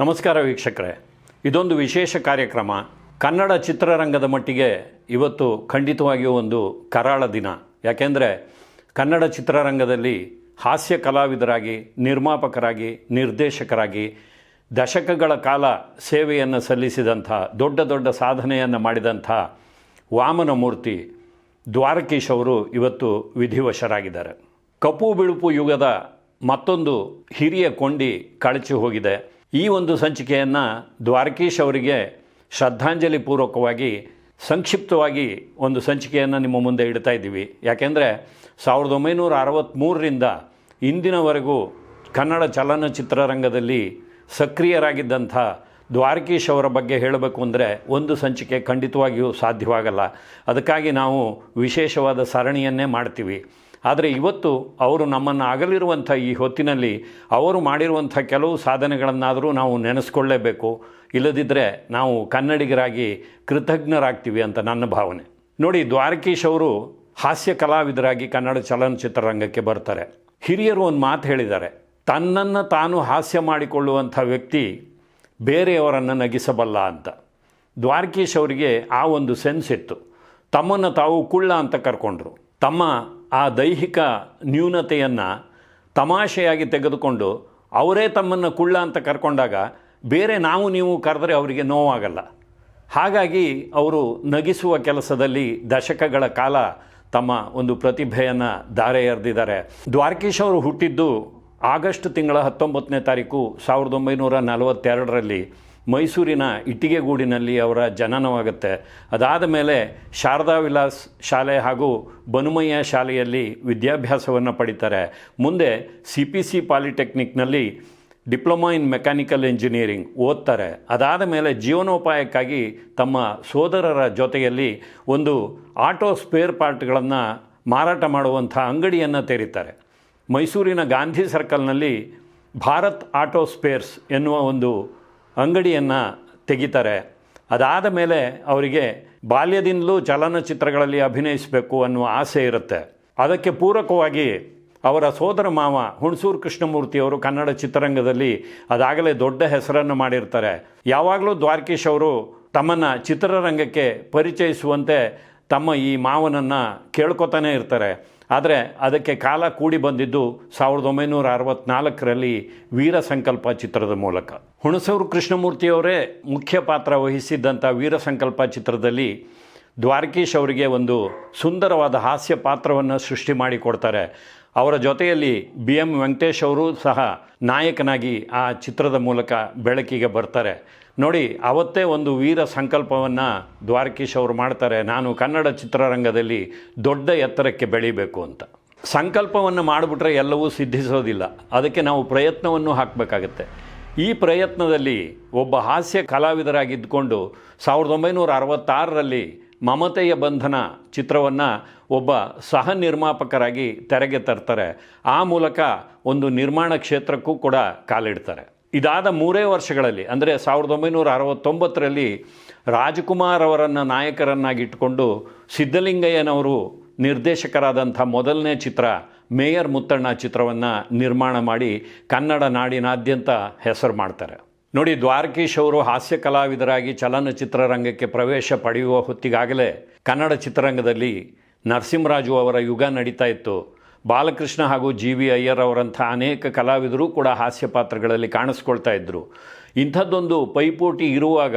ನಮಸ್ಕಾರ ವೀಕ್ಷಕರೇ. ಇದೊಂದು ವಿಶೇಷ ಕಾರ್ಯಕ್ರಮ. ಕನ್ನಡ ಚಿತ್ರರಂಗದ ಮಟ್ಟಿಗೆ ಇವತ್ತು ಖಂಡಿತವಾಗಿಯೂ ಒಂದು ಕರಾಳ ದಿನ. ಯಾಕೆಂದರೆ ಕನ್ನಡ ಚಿತ್ರರಂಗದಲ್ಲಿ ಹಾಸ್ಯ ಕಲಾವಿದರಾಗಿ, ನಿರ್ಮಾಪಕರಾಗಿ, ನಿರ್ದೇಶಕರಾಗಿ, ದಶಕಗಳ ಕಾಲ ಸೇವೆಯನ್ನು ಸಲ್ಲಿಸಿದಂಥ, ದೊಡ್ಡ ದೊಡ್ಡ ಸಾಧನೆಯನ್ನು ಮಾಡಿದಂಥ ವಾಮನ ಮೂರ್ತಿ ದ್ವಾರಕೀಶ್ ಅವರು ಇವತ್ತು ವಿಧಿವಶರಾಗಿದ್ದಾರೆ. ಕಪ್ಪು ಬಿಳುಪು ಯುಗದ ಮತ್ತೊಂದು ಹಿರಿಯ ಕೊಂಡಿ ಕಳಚಿ ಹೋಗಿದೆ. ಈ ಒಂದು ಸಂಚಿಕೆಯನ್ನು ದ್ವಾರಕೀಶ್ ಅವರಿಗೆ ಶ್ರದ್ಧಾಂಜಲಿ ಪೂರ್ವಕವಾಗಿ, ಸಂಕ್ಷಿಪ್ತವಾಗಿ ಒಂದು ಸಂಚಿಕೆಯನ್ನು ನಿಮ್ಮ ಮುಂದೆ ಇಡ್ತಾ ಇದ್ದೀವಿ. ಯಾಕೆಂದರೆ ಸಾವಿರದ ಒಂಬೈನೂರ ಅರವತ್ತ್ಮೂರರಿಂದ ಇಂದಿನವರೆಗೂ ಕನ್ನಡ ಚಲನಚಿತ್ರರಂಗದಲ್ಲಿ ಸಕ್ರಿಯರಾಗಿದ್ದಂಥ ದ್ವಾರಕೀಶ್ ಅವರ ಬಗ್ಗೆ ಹೇಳಬೇಕು ಅಂದರೆ ಒಂದು ಸಂಚಿಕೆ ಖಂಡಿತವಾಗಿಯೂ ಸಾಧ್ಯವಾಗಲ್ಲ. ಅದಕ್ಕಾಗಿ ನಾವು ವಿಶೇಷವಾದ ಸರಣಿಯನ್ನೇ ಮಾಡ್ತೀವಿ. ಆದರೆ ಇವತ್ತು ಅವರು ನಮ್ಮನ್ನು ಅಗಲಿರುವಂಥ ಈ ಹೊತ್ತಿನಲ್ಲಿ ಅವರು ಮಾಡಿರುವಂಥ ಕೆಲವು ಸಾಧನೆಗಳನ್ನಾದರೂ ನಾವು ನೆನೆಸ್ಕೊಳ್ಳೇಬೇಕು. ಇಲ್ಲದಿದ್ದರೆ ನಾವು ಕನ್ನಡಿಗರಾಗಿ ಕೃತಜ್ಞರಾಗ್ತೀವಿ ಅಂತ ನನ್ನ ಭಾವನೆ. ನೋಡಿ, ದ್ವಾರಕೀಶ್ ಅವರು ಹಾಸ್ಯ ಕಲಾವಿದರಾಗಿ ಕನ್ನಡ ಚಲನಚಿತ್ರರಂಗಕ್ಕೆ ಬರ್ತಾರೆ. ಹಿರಿಯರು ಒಂದು ಮಾತು ಹೇಳಿದ್ದಾರೆ. ತನ್ನನ್ನು ತಾನು ಹಾಸ್ಯ ಮಾಡಿಕೊಳ್ಳುವಂಥ ವ್ಯಕ್ತಿ ಬೇರೆಯವರನ್ನು ನಗಿಸಬಲ್ಲ ಅಂತ. ದ್ವಾರಕೀಶ್ ಅವರಿಗೆ ಆ ಒಂದು ಸೆನ್ಸ್ ಇತ್ತು. ತಮ್ಮನ್ನು ತಾವು ಕುಳ್ಳ ಅಂತ ಕರ್ಕೊಂಡ್ರು. ತಮ್ಮ ಆ ದೈಹಿಕ ನ್ಯೂನತೆಯನ್ನು ತಮಾಷೆಯಾಗಿ ತೆಗೆದುಕೊಂಡು ಅವರೇ ತಮ್ಮನ್ನು ಕುಳ್ಳ ಅಂತ ಕರ್ಕೊಂಡಾಗ ಬೇರೆ ನಾವು ನೀವು ಕರೆದರೆ ಅವರಿಗೆ ನೋವಾಗಲ್ಲ. ಹಾಗಾಗಿ ಅವರು ನಗಿಸುವ ಕೆಲಸದಲ್ಲಿ ದಶಕಗಳ ಕಾಲ ತಮ್ಮ ಒಂದು ಪ್ರತಿಭೆಯನ್ನು ಧಾರೆ ಎರೆದಿದ್ದಾರೆ. ದ್ವಾರಕೀಶ್ ಅವರು ಹುಟ್ಟಿದ್ದು ಆಗಸ್ಟ್ ತಿಂಗಳ ಹತ್ತೊಂಬತ್ತನೇ ತಾರೀಕು ಸಾವಿರದ ಒಂಬೈನೂರ ನಲವತ್ತೆರಡರಲ್ಲಿ. ಮೈಸೂರಿನ ಇಟ್ಟಿಗೆಗೂಡಿನಲ್ಲಿ ಅವರ ಜನನವಾಗುತ್ತೆ. ಅದಾದ ಮೇಲೆ ಶಾರದಾ ವಿಲಾಸ್ ಶಾಲೆ ಹಾಗೂ ಬನುಮಯ್ಯ ಶಾಲೆಯಲ್ಲಿ ವಿದ್ಯಾಭ್ಯಾಸವನ್ನು ಪಡಿತಾರೆ. ಮುಂದೆ ಸಿ ಪಿ ಸಿ ಪಾಲಿಟೆಕ್ನಿಕ್ನಲ್ಲಿ ಡಿಪ್ಲೊಮಾ ಇನ್ ಮೆಕ್ಯಾನಿಕಲ್ ಇಂಜಿನಿಯರಿಂಗ್ ಓದ್ತಾರೆ. ಅದಾದ ಮೇಲೆ ಜೀವನೋಪಾಯಕ್ಕಾಗಿ ತಮ್ಮ ಸೋದರರ ಜೊತೆಯಲ್ಲಿ ಒಂದು ಆಟೋ ಸ್ಪೇರ್ ಪಾರ್ಟ್ಗಳನ್ನು ಮಾರಾಟ ಮಾಡುವಂಥ ಅಂಗಡಿಯನ್ನು ತೆರೀತಾರೆ. ಮೈಸೂರಿನ ಗಾಂಧಿ ಸರ್ಕಲ್ನಲ್ಲಿ ಭಾರತ್ ಆಟೋ ಸ್ಪೇರ್ಸ್ ಎನ್ನುವ ಒಂದು ಅಂಗಡಿಯನ್ನು ತೆಗಿತಾರೆ. ಅದಾದ ಮೇಲೆ ಅವರಿಗೆ ಬಾಲ್ಯದಿಂದಲೂ ಚಲನಚಿತ್ರಗಳಲ್ಲಿ ಅಭಿನಯಿಸಬೇಕು ಅನ್ನುವ ಆಸೆ ಇರುತ್ತೆ. ಅದಕ್ಕೆ ಪೂರಕವಾಗಿ ಅವರ ಸೋದರ ಮಾವ ಹುಣಸೂರು ಕೃಷ್ಣಮೂರ್ತಿಯವರು ಕನ್ನಡ ಚಿತ್ರರಂಗದಲ್ಲಿ ಅದಾಗಲೇ ದೊಡ್ಡ ಹೆಸರನ್ನು ಮಾಡಿರ್ತಾರೆ. ಯಾವಾಗಲೂ ದ್ವಾರಕೀಶ್ ಅವರು ತಮ್ಮನ್ನು ಚಿತ್ರರಂಗಕ್ಕೆ ಪರಿಚಯಿಸುವಂತೆ ತಮ್ಮ ಈ ಮಾವನನ್ನು ಕೇಳ್ಕೊತಾನೆ ಇರ್ತಾರೆ. ಆದರೆ ಅದಕ್ಕೆ ಕಾಲ ಕೂಡಿ ಬಂದಿದ್ದು ಸಾವಿರದ ಒಂಬೈನೂರ ಅರವತ್ನಾಲ್ಕರಲ್ಲಿ ವೀರ ಸಂಕಲ್ಪ ಚಿತ್ರದ ಮೂಲಕ. ಹುಣಸೂರು ಕೃಷ್ಣಮೂರ್ತಿಯವರೇ ಮುಖ್ಯ ಪಾತ್ರ ವಹಿಸಿದ್ದಂಥ ವೀರ ಸಂಕಲ್ಪ ಚಿತ್ರದಲ್ಲಿ ದ್ವಾರಕೀಶ್ ಅವರಿಗೆ ಒಂದು ಸುಂದರವಾದ ಹಾಸ್ಯ ಪಾತ್ರವನ್ನು ಸೃಷ್ಟಿ ಮಾಡಿಕೊಡ್ತಾರೆ. ಅವರ ಜೊತೆಯಲ್ಲಿ ಬಿ ಎಂ ವೆಂಕಟೇಶ್ ಅವರು ಸಹ ನಾಯಕನಾಗಿ ಆ ಚಿತ್ರದ ಮೂಲಕ ಬೆಳಕಿಗೆ ಬರ್ತಾರೆ. ನೋಡಿ, ಅವತ್ತೇ ಒಂದು ವೀರ ಸಂಕಲ್ಪವನ್ನು ದ್ವಾರಕೀಶ್ ಅವರು ಮಾಡ್ತಾರೆ. ನಾನು ಕನ್ನಡ ಚಿತ್ರರಂಗದಲ್ಲಿ ದೊಡ್ಡ ಎತ್ತರಕ್ಕೆ ಬೆಳಿಬೇಕು ಅಂತ. ಸಂಕಲ್ಪವನ್ನು ಮಾಡಿಬಿಟ್ರೆ ಎಲ್ಲವೂ ಸಿದ್ಧಿಸೋದಿಲ್ಲ. ಅದಕ್ಕೆ ನಾವು ಪ್ರಯತ್ನವನ್ನು ಹಾಕಬೇಕಾಗತ್ತೆ. ಈ ಪ್ರಯತ್ನದಲ್ಲಿ ಒಬ್ಬ ಹಾಸ್ಯ ಕಲಾವಿದರಾಗಿದ್ದುಕೊಂಡು ಸಾವಿರದ ಒಂಬೈನೂರ ಅರವತ್ತಾರರಲ್ಲಿ ಮಮತೆಯ ಬಂಧನ ಚಿತ್ರವನ್ನು ಒಬ್ಬ ಸಹ ನಿರ್ಮಾಪಕರಾಗಿ ತೆರೆಗೆ ತರ್ತಾರೆ. ಆ ಮೂಲಕ ಒಂದು ನಿರ್ಮಾಣ ಕ್ಷೇತ್ರಕ್ಕೂ ಕೂಡ ಕಾಲಿಡ್ತಾರೆ. ಇದಾದ ಮೂರೇ ವರ್ಷಗಳಲ್ಲಿ, ಅಂದರೆ ಸಾವಿರದ ಒಂಬೈನೂರ ಅರವತ್ತೊಂಬತ್ತರಲ್ಲಿ ರಾಜಕುಮಾರ್ ಅವರನ್ನು ನಾಯಕರನ್ನಾಗಿಟ್ಟುಕೊಂಡು ಸಿದ್ಧಲಿಂಗಯ್ಯನವರು ನಿರ್ದೇಶಕರಾದಂಥ ಮೊದಲನೇ ಚಿತ್ರ, ಮೇಯರ್ ಮುತ್ತಣ್ಣ ಚಿತ್ರವನ್ನು ನಿರ್ಮಾಣ ಮಾಡಿ ಕನ್ನಡ ನಾಡಿನಾದ್ಯಂತ ಹೆಸರು ಮಾಡ್ತಾರೆ. ನೋಡಿ, ದ್ವಾರಕೀಶ್ ಅವರು ಹಾಸ್ಯ ಕಲಾವಿದರಾಗಿ ಚಲನಚಿತ್ರರಂಗಕ್ಕೆ ಪ್ರವೇಶ ಪಡೆಯುವ ಹೊತ್ತಿಗಾಗಲೇ ಕನ್ನಡ ಚಿತ್ರರಂಗದಲ್ಲಿ ನರಸಿಂಹರಾಜು ಅವರ ಯುಗ ನಡೀತಾ ಇತ್ತು. ಬಾಲಕೃಷ್ಣ ಹಾಗೂ ಜಿ ವಿ ಅಯ್ಯರ್ ಅವರಂಥ ಅನೇಕ ಕಲಾವಿದರು ಕೂಡ ಹಾಸ್ಯ ಪಾತ್ರಗಳಲ್ಲಿ ಕಾಣಿಸ್ಕೊಳ್ತಾ ಇದ್ದರು ಇಂಥದ್ದೊಂದು ಪೈಪೋಟಿ ಇರುವಾಗ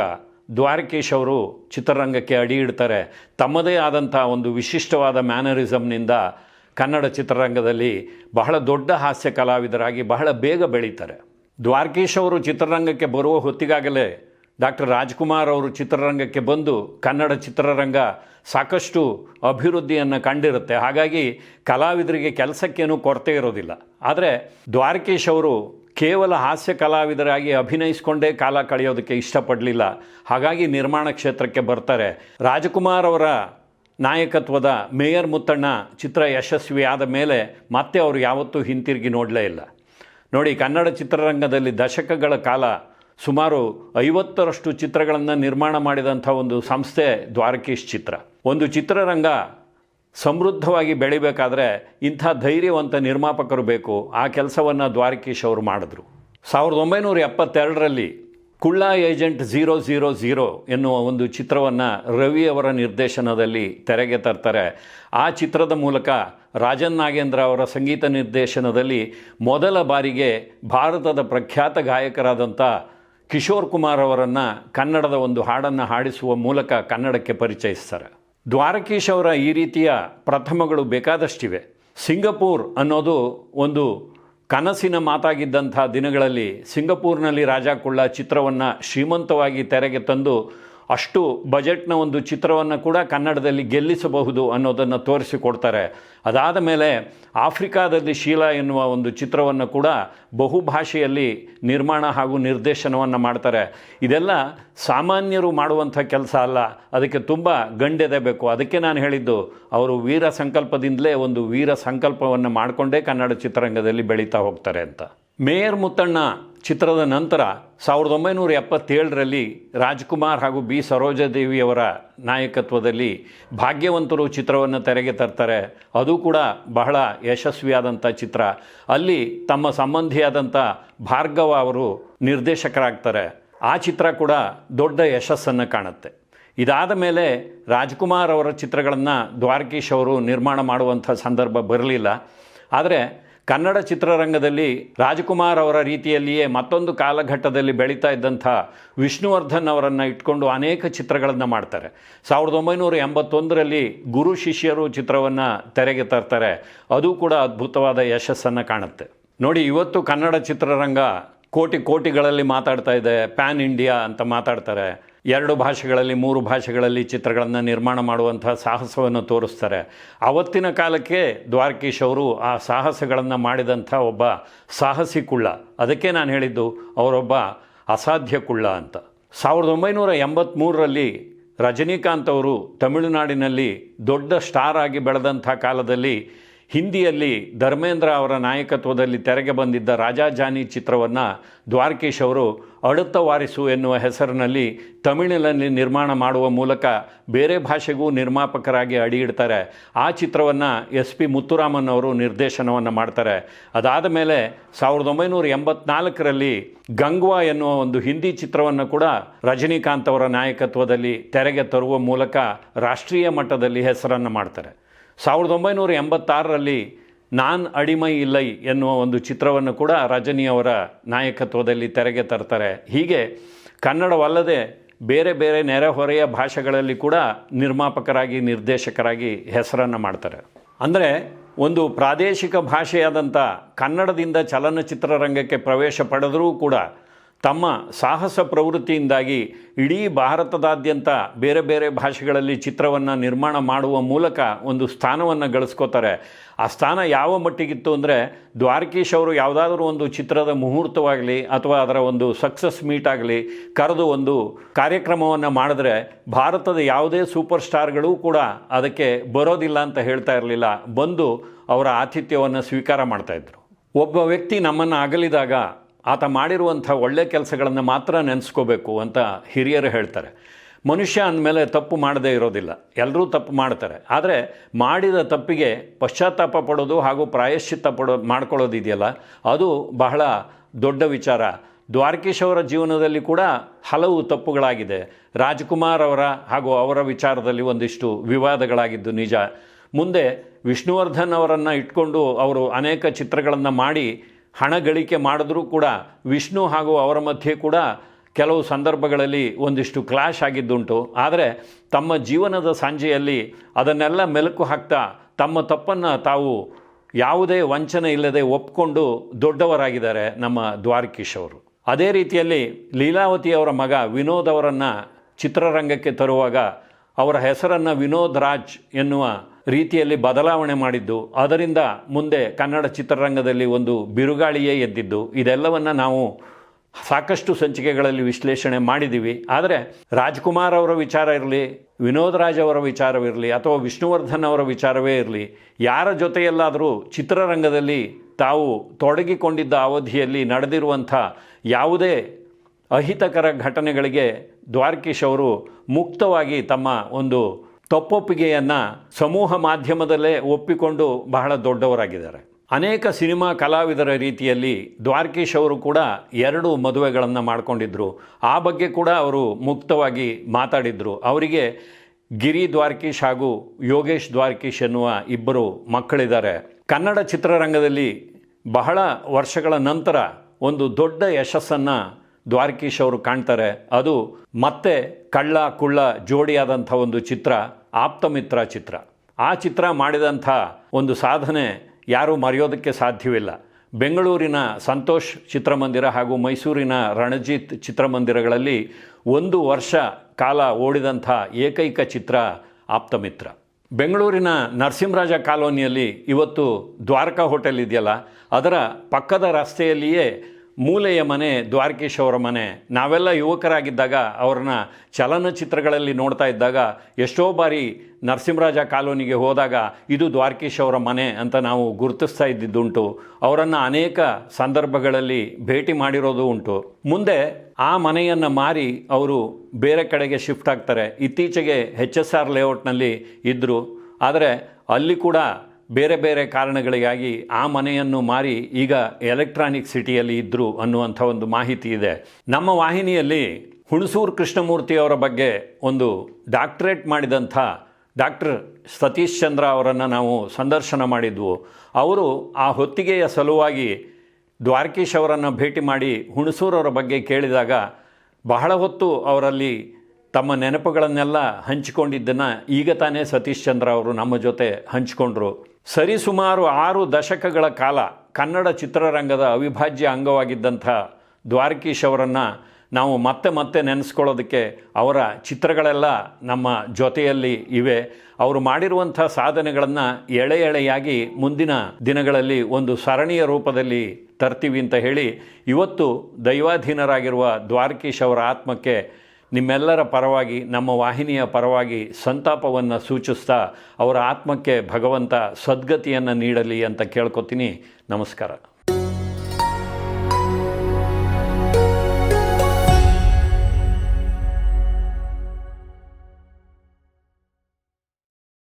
ದ್ವಾರಕೇಶ್ ಅವರು ಚಿತ್ರರಂಗಕ್ಕೆ ಅಡಿ ಇಡ್ತಾರೆ. ತಮ್ಮದೇ ಆದಂಥ ಒಂದು ವಿಶಿಷ್ಟವಾದ ಮ್ಯಾನರಿಸಮ್ನಿಂದ ಕನ್ನಡ ಚಿತ್ರರಂಗದಲ್ಲಿ ಬಹಳ ದೊಡ್ಡ ಹಾಸ್ಯ ಕಲಾವಿದರಾಗಿ ಬಹಳ ಬೇಗ ಬೆಳೀತಾರೆ. ದ್ವಾರಕೇಶ್ ಅವರು ಚಿತ್ರರಂಗಕ್ಕೆ ಬರುವ ಹೊತ್ತಿಗಾಗಲೇ ಡಾಕ್ಟರ್ ರಾಜ್ಕುಮಾರ್ ಅವರು ಚಿತ್ರರಂಗಕ್ಕೆ ಬಂದು ಕನ್ನಡ ಚಿತ್ರರಂಗ ಸಾಕಷ್ಟು ಅಭಿವೃದ್ಧಿಯನ್ನು ಕಂಡಿರುತ್ತೆ. ಹಾಗಾಗಿ ಕಲಾವಿದರಿಗೆ ಕೆಲಸಕ್ಕೇನೂ ಕೊರತೆ ಇರೋದಿಲ್ಲ. ಆದರೆ ದ್ವಾರಕೇಶ್ ಅವರು ಕೇವಲ ಹಾಸ್ಯ ಕಲಾವಿದರಾಗಿ ಅಭಿನಯಿಸಿಕೊಂಡೇ ಕಾಲ ಕಳೆಯೋದಕ್ಕೆ ಇಷ್ಟಪಡಲಿಲ್ಲ. ಹಾಗಾಗಿ ನಿರ್ಮಾಣ ಕ್ಷೇತ್ರಕ್ಕೆ ಬರ್ತಾರೆ. ರಾಜಕುಮಾರ್ ಅವರ ನಾಯಕತ್ವದ ಮೇಯರ್ ಮುತ್ತಣ್ಣ ಚಿತ್ರ ಯಶಸ್ವಿ ಆದ ಮೇಲೆ ಮತ್ತೆ ಅವರು ಯಾವತ್ತೂ ಹಿಂತಿರುಗಿ ನೋಡಲೇ ಇಲ್ಲ. ನೋಡಿ, ಕನ್ನಡ ಚಿತ್ರರಂಗದಲ್ಲಿ ದಶಕಗಳ ಕಾಲ ಸುಮಾರು ಐವತ್ತರಷ್ಟು ಚಿತ್ರಗಳನ್ನು ನಿರ್ಮಾಣ ಮಾಡಿದಂಥ ಒಂದು ಸಂಸ್ಥೆ ದ್ವಾರಕೀಶ್ ಚಿತ್ರ. ಒಂದು ಚಿತ್ರರಂಗ ಸಮೃದ್ಧವಾಗಿ ಬೆಳಿಬೇಕಾದ್ರೆ ಇಂಥ ಧೈರ್ಯವಂತ ನಿರ್ಮಾಪಕರು ಬೇಕು. ಆ ಕೆಲಸವನ್ನು ದ್ವಾರಕೀಶ್ ಅವರು ಮಾಡಿದ್ರು. ಸಾವಿರದ ಒಂಬೈನೂರ ಎಪ್ಪತ್ತೆರಡರಲ್ಲಿ ಕುಳ್ಳ ಏಜೆಂಟ್ ಝೀರೋ ಝೀರೋ ಝೀರೋ ಎನ್ನುವ ಒಂದು ಚಿತ್ರವನ್ನು ರವಿ ಅವರ ನಿರ್ದೇಶನದಲ್ಲಿ ತೆರೆಗೆ ತರ್ತಾರೆ. ಆ ಚಿತ್ರದ ಮೂಲಕ ರಾಜನ್ ನಾಗೇಂದ್ರ ಅವರ ಸಂಗೀತ ನಿರ್ದೇಶನದಲ್ಲಿ ಮೊದಲ ಬಾರಿಗೆ ಭಾರತದ ಪ್ರಖ್ಯಾತ ಗಾಯಕರಾದಂಥ ಕಿಶೋರ್ ಕುಮಾರ್ ಅವರನ್ನು ಕನ್ನಡದ ಒಂದು ಹಾಡನ್ನು ಹಾಡಿಸುವ ಮೂಲಕ ಕನ್ನಡಕ್ಕೆ ಪರಿಚಯಿಸ್ತಾರೆ. ದ್ವಾರಕೀಶ್ ಅವರ ಈ ರೀತಿಯ ಪ್ರಥಮಗಳು ಬೇಕಾದಷ್ಟಿವೆ. ಸಿಂಗಪೂರ್ ಅನ್ನೋದು ಒಂದು ಕನಸಿನ ಮಾತಾಗಿದ್ದಂಥ ದಿನಗಳಲ್ಲಿ ಸಿಂಗಪೂರ್ನಲ್ಲಿ ರಾಜಾಕುಳ್ಳ ಚಿತ್ರವನ್ನು ಶ್ರೀಮಂತವಾಗಿ ತೆರೆಗೆ ತಂದು ಅಷ್ಟು ಬಜೆಟ್ನ ಒಂದು ಚಿತ್ರವನ್ನು ಕೂಡ ಕನ್ನಡದಲ್ಲಿ ಗೆಲ್ಲಿಸಬಹುದು ಅನ್ನೋದನ್ನು ತೋರಿಸಿಕೊಡ್ತಾರೆ. ಅದಾದ ಮೇಲೆ ಆಫ್ರಿಕಾದಲ್ಲಿ ಶೀಲಾ ಎನ್ನುವ ಒಂದು ಚಿತ್ರವನ್ನು ಕೂಡ ಬಹುಭಾಷೆಯಲ್ಲಿ ನಿರ್ಮಾಣ ಹಾಗೂ ನಿರ್ದೇಶನವನ್ನು ಮಾಡ್ತಾರೆ. ಇದೆಲ್ಲ ಸಾಮಾನ್ಯರು ಮಾಡುವಂಥ ಕೆಲಸ ಅಲ್ಲ. ಅದಕ್ಕೆ ತುಂಬ ಗಂಡೆದೆ ಬೇಕು. ಅದಕ್ಕೆ ನಾನು ಹೇಳಿದ್ದು, ಅವರು ವೀರ ಸಂಕಲ್ಪದಿಂದಲೇ ಒಂದು ವೀರ ಸಂಕಲ್ಪವನ್ನು ಮಾಡಿಕೊಂಡೇ ಕನ್ನಡ ಚಿತ್ರರಂಗದಲ್ಲಿ ಬೆಳೀತಾ ಹೋಗ್ತಾರೆ ಅಂತ. ಮೇಯರ್ ಮುತ್ತಣ್ಣ ಚಿತ್ರದ ನಂತರ ಸಾವಿರದ ಒಂಬೈನೂರ ಎಪ್ಪತ್ತೇಳರಲ್ಲಿ ರಾಜ್ಕುಮಾರ್ ಹಾಗೂ ಬಿ. ಸರೋಜಾದೇವಿಯವರ ನಾಯಕತ್ವದಲ್ಲಿ ಭಾಗ್ಯವಂತರು ಚಿತ್ರವನ್ನು ತೆರೆಗೆ ತರ್ತಾರೆ. ಅದು ಕೂಡ ಬಹಳ ಯಶಸ್ವಿಯಾದಂಥ ಚಿತ್ರ. ಅಲ್ಲಿ ತಮ್ಮ ಸಂಬಂಧಿಯಾದಂಥ ಭಾರ್ಗವ ಅವರು ನಿರ್ದೇಶಕರಾಗ್ತಾರೆ. ಆ ಚಿತ್ರ ಕೂಡ ದೊಡ್ಡ ಯಶಸ್ಸನ್ನು ಕಾಣುತ್ತೆ. ಇದಾದ ಮೇಲೆ ರಾಜ್ಕುಮಾರ್ ಅವರ ಚಿತ್ರಗಳನ್ನು ದ್ವಾರಕೀಶ್ ಅವರು ನಿರ್ಮಾಣ ಮಾಡುವಂಥ ಸಂದರ್ಭ ಬರಲಿಲ್ಲ. ಆದರೆ ಕನ್ನಡ ಚಿತ್ರರಂಗದಲ್ಲಿ ರಾಜಕುಮಾರ್ ಅವರ ರೀತಿಯಲ್ಲಿಯೇ ಮತ್ತೊಂದು ಕಾಲಘಟ್ಟದಲ್ಲಿ ಬೆಳೀತಾ ಇದ್ದಂಥ ವಿಷ್ಣುವರ್ಧನ್ ಅವರನ್ನು ಇಟ್ಕೊಂಡು ಅನೇಕ ಚಿತ್ರಗಳನ್ನು ಮಾಡ್ತಾರೆ. ಸಾವಿರದ ಒಂಬೈನೂರ ಎಂಬತ್ತೊಂದರಲ್ಲಿ ಗುರು ಶಿಷ್ಯರು ಚಿತ್ರವನ್ನು ತೆರೆಗೆ ತರ್ತಾರೆ. ಅದು ಕೂಡ ಅದ್ಭುತವಾದ ಯಶಸ್ಸನ್ನು ಕಾಣುತ್ತೆ. ನೋಡಿ, ಇವತ್ತು ಕನ್ನಡ ಚಿತ್ರರಂಗ ಕೋಟಿ ಕೋಟಿಗಳಲ್ಲಿ ಮಾತಾಡ್ತಾ ಇದೆ ಪ್ಯಾನ್ ಇಂಡಿಯಾ ಅಂತ ಮಾತಾಡ್ತಾರೆ. ಎರಡು ಭಾಷೆಗಳಲ್ಲಿ, ಮೂರು ಭಾಷೆಗಳಲ್ಲಿ ಚಿತ್ರಗಳನ್ನು ನಿರ್ಮಾಣ ಮಾಡುವಂಥ ಸಾಹಸವನ್ನು ತೋರಿಸ್ತಾರೆ. ಅವತ್ತಿನ ಕಾಲಕ್ಕೆ ದ್ವಾರಕೀಶ್ ಅವರು ಆ ಸಾಹಸಗಳನ್ನು ಮಾಡಿದಂಥ ಒಬ್ಬ ಸಾಹಸಿ ಕುಳ್ಳ. ಅದಕ್ಕೆ ನಾನು ಹೇಳಿದ್ದು, ಅವರೊಬ್ಬ ಅಸಾಧ್ಯ ಕುಳ್ಳ ಅಂತ. ಸಾವಿರದ ಒಂಬೈನೂರ ಎಂಬತ್ತ್ಮೂರರಲ್ಲಿ ರಜನಿಕಾಂತ್ ಅವರು ತಮಿಳುನಾಡಿನಲ್ಲಿ ದೊಡ್ಡ ಸ್ಟಾರ್ ಆಗಿ ಬೆಳೆದಂಥ ಕಾಲದಲ್ಲಿ ಹಿಂದಿಯಲ್ಲಿ ಧರ್ಮೇಂದ್ರ ಅವರ ನಾಯಕತ್ವದಲ್ಲಿ ತೆರೆಗೆ ಬಂದಿದ್ದ ರಾಜಾ ಜಾನಿ ಚಿತ್ರವನ್ನು ದ್ವಾರಕೀಶ್ ಅವರು ಅಳುತ್ತ ವಾರಿಸು ಎನ್ನುವ ಹೆಸರಿನಲ್ಲಿ ತಮಿಳಿನಲ್ಲಿ ನಿರ್ಮಾಣ ಮಾಡುವ ಮೂಲಕ ಬೇರೆ ಭಾಷೆಗೂ ನಿರ್ಮಾಪಕರಾಗಿ ಅಡಿಯಿಡ್ತಾರೆ. ಆ ಚಿತ್ರವನ್ನು ಎಸ್ ಪಿ ಮುತ್ತುರಾಮನ್ ಅವರು ನಿರ್ದೇಶನವನ್ನು ಮಾಡ್ತಾರೆ. ಅದಾದ ಮೇಲೆ ಸಾವಿರದ ಒಂಬೈನೂರ ಎಂಬತ್ನಾಲ್ಕರಲ್ಲಿ ಗಂಗ್ವಾ ಎನ್ನುವ ಒಂದು ಹಿಂದಿ ಚಿತ್ರವನ್ನು ಕೂಡ ರಜನಿಕಾಂತ್ ಅವರ ನಾಯಕತ್ವದಲ್ಲಿ ತೆರೆಗೆ ತರುವ ಮೂಲಕ ರಾಷ್ಟ್ರೀಯ ಮಟ್ಟದಲ್ಲಿ ಹೆಸರನ್ನು ಮಾಡ್ತಾರೆ. ಸಾವಿರದ ಒಂಬೈನೂರ ಎಂಬತ್ತಾರರಲ್ಲಿ ನಾನ್ ಅಡಿಮೈ ಇಲ್ಲೈ ಎನ್ನುವ ಒಂದು ಚಿತ್ರವನ್ನು ಕೂಡ ರಜನಿಯವರ ನಾಯಕತ್ವದಲ್ಲಿ ತೆರೆಗೆ ತರ್ತಾರೆ. ಹೀಗೆ ಕನ್ನಡವಲ್ಲದೆ ಬೇರೆ ಬೇರೆ ನೆರೆಹೊರೆಯ ಭಾಷೆಗಳಲ್ಲಿ ಕೂಡ ನಿರ್ಮಾಪಕರಾಗಿ, ನಿರ್ದೇಶಕರಾಗಿ ಹೆಸರನ್ನು ಮಾಡ್ತಾರೆ. ಅಂದರೆ ಒಂದು ಪ್ರಾದೇಶಿಕ ಭಾಷೆಯಾದಂಥ ಕನ್ನಡದಿಂದ ಚಲನಚಿತ್ರರಂಗಕ್ಕೆ ಪ್ರವೇಶ ಪಡೆದರೂ ಕೂಡ ತಮ್ಮ ಸಾಹಸ ಪ್ರವೃತ್ತಿಯಿಂದಾಗಿ ಇಡೀ ಭಾರತದಾದ್ಯಂತ ಬೇರೆ ಬೇರೆ ಭಾಷೆಗಳಲ್ಲಿ ಚಿತ್ರವನ್ನು ನಿರ್ಮಾಣ ಮಾಡುವ ಮೂಲಕ ಒಂದು ಸ್ಥಾನವನ್ನು ಗಳಿಸ್ಕೋತಾರೆ. ಆ ಸ್ಥಾನ ಯಾವ ಮಟ್ಟಿಗಿತ್ತು ಅಂದರೆ ದ್ವಾರಕೀಶ್ ಅವರು ಯಾವುದಾದ್ರೂ ಒಂದು ಚಿತ್ರದ ಮುಹೂರ್ತವಾಗಲಿ ಅಥವಾ ಅದರ ಒಂದು ಸಕ್ಸಸ್ ಮೀಟ್ ಆಗಲಿ ಕರೆದು ಒಂದು ಕಾರ್ಯಕ್ರಮವನ್ನು ಮಾಡಿದ್ರೆ ಭಾರತದ ಯಾವುದೇ ಸೂಪರ್ ಸ್ಟಾರ್ಗಳು ಕೂಡ ಅದಕ್ಕೆ ಬರೋದಿಲ್ಲ ಅಂತ ಹೇಳ್ತಾ ಇರಲಿಲ್ಲ. ಬಂದು ಅವರ ಆತಿಥ್ಯವನ್ನು ಸ್ವೀಕಾರ ಮಾಡ್ತಾಯಿದ್ರು ಒಬ್ಬ ವ್ಯಕ್ತಿ ನಮ್ಮನ್ನು ಅಗಲಿದಾಗ ಆತ ಮಾಡಿರುವಂಥ ಒಳ್ಳೆ ಕೆಲಸಗಳನ್ನು ಮಾತ್ರ ನೆನೆಸ್ಕೋಬೇಕು ಅಂತ ಹಿರಿಯರು ಹೇಳ್ತಾರೆ. ಮನುಷ್ಯ ಅಂದಮೇಲೆ ತಪ್ಪು ಮಾಡದೇ ಇರೋದಿಲ್ಲ. ಎಲ್ಲರೂ ತಪ್ಪು ಮಾಡ್ತಾರೆ. ಆದರೆ ಮಾಡಿದ ತಪ್ಪಿಗೆ ಪಶ್ಚಾತ್ತಾಪ ಪಡೋದು ಹಾಗೂ ಪ್ರಾಯಶ್ಚಿತ್ತ ಪಡೋ, ಮಾಡ್ಕೊಳ್ಳೋದಿದೆಯಲ್ಲ, ಅದು ಬಹಳ ದೊಡ್ಡ ವಿಚಾರ. ದ್ವಾರಕೀಶ್ ಅವರ ಜೀವನದಲ್ಲಿ ಕೂಡ ಹಲವು ತಪ್ಪುಗಳಾಗಿದೆ. ರಾಜ್ಕುಮಾರ್ ಅವರ ಹಾಗೂ ಅವರ ವಿಚಾರದಲ್ಲಿ ಒಂದಿಷ್ಟು ವಿವಾದಗಳಾಗಿದ್ದು ನಿಜ. ಮುಂದೆ ವಿಷ್ಣುವರ್ಧನ್ ಅವರನ್ನು ಇಟ್ಕೊಂಡು ಅವರು ಅನೇಕ ಚಿತ್ರಗಳನ್ನು ಮಾಡಿ ಹಣ ಗಳಿಕೆ ಮಾಡಿದ್ರೂ ಕೂಡ ವಿಷ್ಣು ಹಾಗೂ ಅವರ ಮಧ್ಯೆ ಕೂಡ ಕೆಲವು ಸಂದರ್ಭಗಳಲ್ಲಿ ಒಂದಿಷ್ಟು ಕ್ಲಾಶ್ ಆಗಿದ್ದುಂಟು. ಆದರೆ ತಮ್ಮ ಜೀವನದ ಸಂಜೆಯಲ್ಲಿ ಅದನ್ನೆಲ್ಲ ಮೆಲುಕು ಹಾಕ್ತಾ ತಮ್ಮ ತಪ್ಪನ್ನು ತಾವು ಯಾವುದೇ ವಂಚನೆ ಇಲ್ಲದೆ ಒಪ್ಕೊಂಡು ದೊಡ್ಡವರಾಗಿದ್ದಾರೆ ನಮ್ಮ ದ್ವಾರಕೀಶ್ ಅವರು. ಅದೇ ರೀತಿಯಲ್ಲಿ ಲೀಲಾವತಿ ಅವರ ಮಗ ವಿನೋದ್ ಅವರನ್ನು ಚಿತ್ರರಂಗಕ್ಕೆ ತರುವಾಗ ಅವರ ಹೆಸರನ್ನು ವಿನೋದ್ ರಾಜ್ ಎನ್ನುವ ರೀತಿಯಲ್ಲಿ ಬದಲಾವಣೆ ಮಾಡಿದ್ದು, ಅದರಿಂದ ಮುಂದೆ ಕನ್ನಡ ಚಿತ್ರರಂಗದಲ್ಲಿ ಒಂದು ಬಿರುಗಾಳಿಯೇ ಎದ್ದಿದ್ದು, ಇದೆಲ್ಲವನ್ನು ನಾವು ಸಾಕಷ್ಟು ಸಂಚಿಕೆಗಳಲ್ಲಿ ವಿಶ್ಲೇಷಣೆ ಮಾಡಿದ್ದೀವಿ. ಆದರೆ ರಾಜ್ಕುಮಾರ್ ಅವರ ವಿಚಾರ ಇರಲಿ, ವಿನೋದ್ ರಾಜ್ ಅವರ ವಿಚಾರವಿರಲಿ ಅಥವಾ ವಿಷ್ಣುವರ್ಧನ್ ಅವರ ವಿಚಾರವೇ ಇರಲಿ, ಯಾರ ಜೊತೆಯಲ್ಲಾದರೂ ಚಿತ್ರರಂಗದಲ್ಲಿ ತಾವು ತೊಡಗಿಕೊಂಡಿದ್ದ ಅವಧಿಯಲ್ಲಿ ನಡೆದಿರುವಂಥ ಯಾವುದೇ ಅಹಿತಕರ ಘಟನೆಗಳಿಗೆ ದ್ವಾರಕೀಶ್ ಅವರು ಮುಕ್ತವಾಗಿ ತಮ್ಮ ಒಂದು ತಪ್ಪೊಪ್ಪಿಗೆಯನ್ನು ಸಮೂಹ ಮಾಧ್ಯಮದಲ್ಲೇ ಒಪ್ಪಿಕೊಂಡು ಬಹಳ ದೊಡ್ಡವರಾಗಿದ್ದಾರೆ. ಅನೇಕ ಸಿನಿಮಾ ಕಲಾವಿದರ ರೀತಿಯಲ್ಲಿ ದ್ವಾರಕೀಶ್ ಅವರು ಕೂಡ ಎರಡು ಮದುವೆಗಳನ್ನು ಮಾಡಿಕೊಂಡಿದ್ದರು ಆ ಬಗ್ಗೆ ಕೂಡ ಅವರು ಮುಕ್ತವಾಗಿ ಮಾತಾಡಿದ್ರು. ಅವರಿಗೆ ಗಿರಿ ದ್ವಾರಕೀಶ್ ಹಾಗೂ ಯೋಗೇಶ್ ದ್ವಾರಕೀಶ್ ಎನ್ನುವ ಇಬ್ಬರು ಮಕ್ಕಳಿದ್ದಾರೆ. ಕನ್ನಡ ಚಿತ್ರರಂಗದಲ್ಲಿ ಬಹಳ ವರ್ಷಗಳ ನಂತರ ಒಂದು ದೊಡ್ಡ ಯಶಸ್ಸನ್ನು ದ್ವಾರಕೀಶ್ ಅವರು ಕಾಣ್ತಾರೆ, ಅದು ಮತ್ತೆ ಕಳ್ಳ, ಕುಳ್ಳ ಜೋಡಿಯಾದಂಥ ಒಂದು ಚಿತ್ರ, ಆಪ್ತಮಿತ್ರ ಚಿತ್ರ. ಆ ಚಿತ್ರ ಮಾಡಿದಂಥ ಒಂದು ಸಾಧನೆ ಯಾರೂ ಮರೆಯೋದಕ್ಕೆ ಸಾಧ್ಯವಿಲ್ಲ. ಬೆಂಗಳೂರಿನ ಸಂತೋಷ್ ಚಿತ್ರಮಂದಿರ ಹಾಗೂ ಮೈಸೂರಿನ ರಣಜಿತ್ ಚಿತ್ರಮಂದಿರಗಳಲ್ಲಿ ಒಂದು ವರ್ಷ ಕಾಲ ಓಡಿದಂಥ ಏಕೈಕ ಚಿತ್ರ ಆಪ್ತಮಿತ್ರ. ಬೆಂಗಳೂರಿನ ನರಸಿಂಹರಾಜ ಕಾಲೋನಿಯಲ್ಲಿ ಇವತ್ತು ದ್ವಾರಕಾ ಹೋಟೆಲ್ ಇದೆಯಲ್ಲ, ಅದರ ಪಕ್ಕದ ರಸ್ತೆಯಲ್ಲಿಯೇ ಮೂಲೆಯ ಮನೆ, ದ್ವಾರಕೀಶ್ ಅವರ ಮನೆ. ನಾವೆಲ್ಲ ಯುವಕರಾಗಿದ್ದಾಗ ಅವ್ರನ್ನ ಚಲನಚಿತ್ರಗಳಲ್ಲಿ ನೋಡ್ತಾ ಇದ್ದಾಗ ಎಷ್ಟೋ ಬಾರಿ ನರಸಿಂಹರಾಜ ಕಾಲೋನಿಗೆ ಹೋದಾಗ ಇದು ದ್ವಾರಕೀಶ್ ಅವರ ಮನೆ ಅಂತ ನಾವು ಗುರುತಿಸ್ತಾ ಇದ್ದಿದ್ದುಂಟು. ಅವರನ್ನು ಅನೇಕ ಸಂದರ್ಭಗಳಲ್ಲಿ ಭೇಟಿ ಮಾಡಿರೋದು ಉಂಟು. ಮುಂದೆ ಆ ಮನೆಯನ್ನು ಮಾರಿ ಅವರು ಬೇರೆ ಕಡೆಗೆ ಶಿಫ್ಟ್ ಆಗ್ತಾರೆ. ಇತ್ತೀಚೆಗೆ ಹೆಚ್ ಎಸ್ ಆರ್ ಲೇಔಟ್ನಲ್ಲಿ ಇದ್ದರು ಆದರೆ ಅಲ್ಲಿ ಕೂಡ ಬೇರೆ ಬೇರೆ ಕಾರಣಗಳಿಗಾಗಿ ಆ ಮನೆಯನ್ನು ಮಾರಿ ಈಗ ಎಲೆಕ್ಟ್ರಾನಿಕ್ ಸಿಟಿಯಲ್ಲಿ ಇದ್ದರು ಅನ್ನುವಂಥ ಒಂದು ಮಾಹಿತಿ ಇದೆ. ನಮ್ಮ ವಾಹಿನಿಯಲ್ಲಿ ಹುಣಸೂರು ಕೃಷ್ಣಮೂರ್ತಿ ಅವರ ಬಗ್ಗೆ ಒಂದು ಡಾಕ್ಟ್ರೇಟ್ ಮಾಡಿದಂಥ ಡಾಕ್ಟರ್ ಸತೀಶ್ ಚಂದ್ರ ಅವರನ್ನು ನಾವು ಸಂದರ್ಶನ ಮಾಡಿದ್ವು. ಅವರು ಆ ಹೊತ್ತಿಗೆಯ ಸಲುವಾಗಿ ದ್ವಾರಕೀಶ್ ಅವರನ್ನು ಭೇಟಿ ಮಾಡಿ ಹುಣಸೂರವರ ಬಗ್ಗೆ ಕೇಳಿದಾಗ ಬಹಳ ಹೊತ್ತು ಅವರಲ್ಲಿ ತಮ್ಮ ನೆನಪುಗಳನ್ನೆಲ್ಲ ಹಂಚಿಕೊಂಡಿದ್ದನ್ನು ಈಗ ತಾನೇ ಸತೀಶ್ ಚಂದ್ರ ಅವರು ನಮ್ಮ ಜೊತೆ ಹಂಚಿಕೊಂಡ್ರು. ಸರಿಸುಮಾರು ಆರು ದಶಕಗಳ ಕಾಲ ಕನ್ನಡ ಚಿತ್ರರಂಗದ ಅವಿಭಾಜ್ಯ ಅಂಗವಾಗಿದ್ದಂಥ ದ್ವಾರಕೀಶ್ ಅವರನ್ನು ನಾವು ಮತ್ತೆ ಮತ್ತೆ ನೆನೆಸ್ಕೊಳ್ಳೋದಕ್ಕೆ ಅವರ ಚಿತ್ರಗಳೆಲ್ಲ ನಮ್ಮ ಜೊತೆಯಲ್ಲಿ ಇವೆ. ಅವರು ಮಾಡಿರುವಂಥ ಸಾಧನೆಗಳನ್ನು ಎಳೆ ಎಳೆಯಾಗಿ ಮುಂದಿನ ದಿನಗಳಲ್ಲಿ ಒಂದು ಸರಣಿಯ ರೂಪದಲ್ಲಿ ತರ್ತೀವಿ ಅಂತ ಹೇಳಿ ಇವತ್ತು ದೈವಾಧೀನರಾಗಿರುವ ದ್ವಾರಕೀಶ್ ಅವರ ಆತ್ಮಕ್ಕೆ ನಿಮ್ಮೆಲ್ಲರ ಪರವಾಗಿ, ನಮ್ಮ ವಾಹಿನಿಯ ಪರವಾಗಿ ಸಂತಾಪವನ್ನು ಸೂಚಿಸ್ತಾ ಅವರ ಆತ್ಮಕ್ಕೆ ಭಗವಂತ ಸದ್ಗತಿಯನ್ನು ನೀಡಲಿ ಅಂತ ಕೇಳ್ಕೊತೀನಿ. ನಮಸ್ಕಾರ.